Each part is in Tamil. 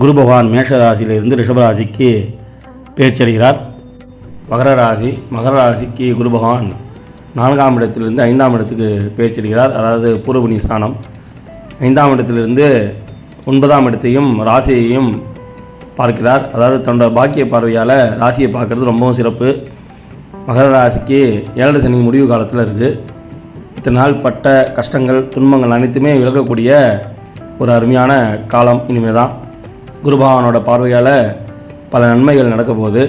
குரு பகவான் மேஷராசியிலிருந்து ரிஷபராசிக்கு பேச்சடைகிறார் மகர ராசி மகர ராசிக்கு குரு பகவான் நான்காம் இடத்திலிருந்து ஐந்தாம் இடத்துக்கு பேச்சடைகிறார் அதாவது பூர்வபுணி ஸ்தானம். ஐந்தாம் இடத்திலிருந்து ஒன்பதாம் இடத்தையும் ராசியையும் பார்க்கிறார். அதாவது தன்னோட பாக்கிய பார்வையால் ராசியை பார்க்குறது ரொம்பவும் சிறப்பு. மகர ராசிக்கு ஏழரை சனி முடிவு காலத்தில் இருக்குது இத்தனை நாள் பட்ட கஷ்டங்கள் துன்பங்கள் அனைத்துமே விலகக்கூடிய ஒரு அருமையான காலம் இனிமேல் தான் குருபகவானோட பார்வையால் பல நன்மைகள் நடக்க போகுது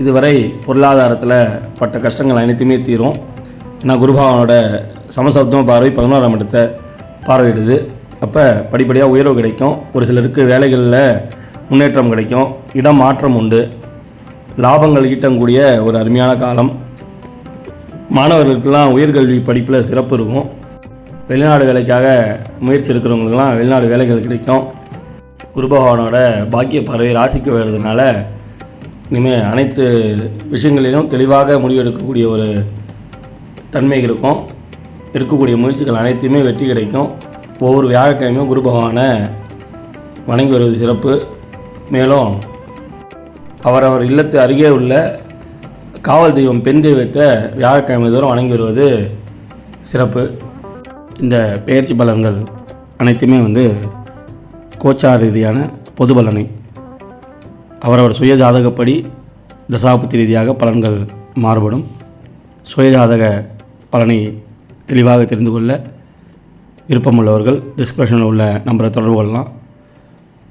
இதுவரை பொருளாதாரத்தில் பட்ட கஷ்டங்கள் அனைத்துமே தீரும். ஏன்னா குருபகவானோட சமசப்தம் பார்வை பதினோராம் இடத்தை பார்வையிடுது. அப்போ படிப்படியாக உயர்வு கிடைக்கும். ஒரு சிலருக்கு வேலைகளில் முன்னேற்றம் கிடைக்கும். இடம் மாற்றம் உண்டு. லாபங்கள் ஈட்டக்கூடிய ஒரு அருமையான காலம். மாணவர்களுக்கெல்லாம் உயர்கல்வி படிப்பில் சிறப்பு இருக்கும். வெளிநாடு வேலைக்காக முயற்சி இருக்கிறவங்களுக்கெல்லாம் வெளிநாடு வேலைகள் கிடைக்கும். குருபகவானோட பாக்கிய பறவை ராசிக்கு வருதுனால இனிமேல் அனைத்து விஷயங்களிலும் தெளிவாக முடிவெடுக்கக்கூடிய ஒரு தன்மை இருக்கும். இருக்கக்கூடிய முயற்சிகள் அனைத்துமே வெற்றி கிடைக்கும். ஒவ்வொரு வியாழக்கிழமையும் குரு பகவானை வணங்கி வருவது சிறப்பு. மேலும் அவரவர் இல்லத்து அருகே உள்ள காவல் தெய்வம் பெண் தெய்வத்தை வியாழக்கிழமை தோறும் வணங்கி வருவது சிறப்பு. இந்த பெயர்ச்சி பலன்கள் அனைத்துமே வந்து கோச்சார் ரீதியான பொது பலனை அவரவர் சுய ஜாதகப்படி தசாபுத்தி ரீதியாக பலன்கள் மாறுபடும். சுய ஜாதக பலனை தெளிவாக தெரிந்து கொள்ள விருப்பமுள்ளவர்கள் டிஸ்கிரிப்ஷனில் உள்ள நம்பரை தொடர்பு கொள்ளலாம்.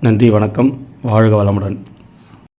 நன்றி வணக்கம். வாழ்க வளமுடன்.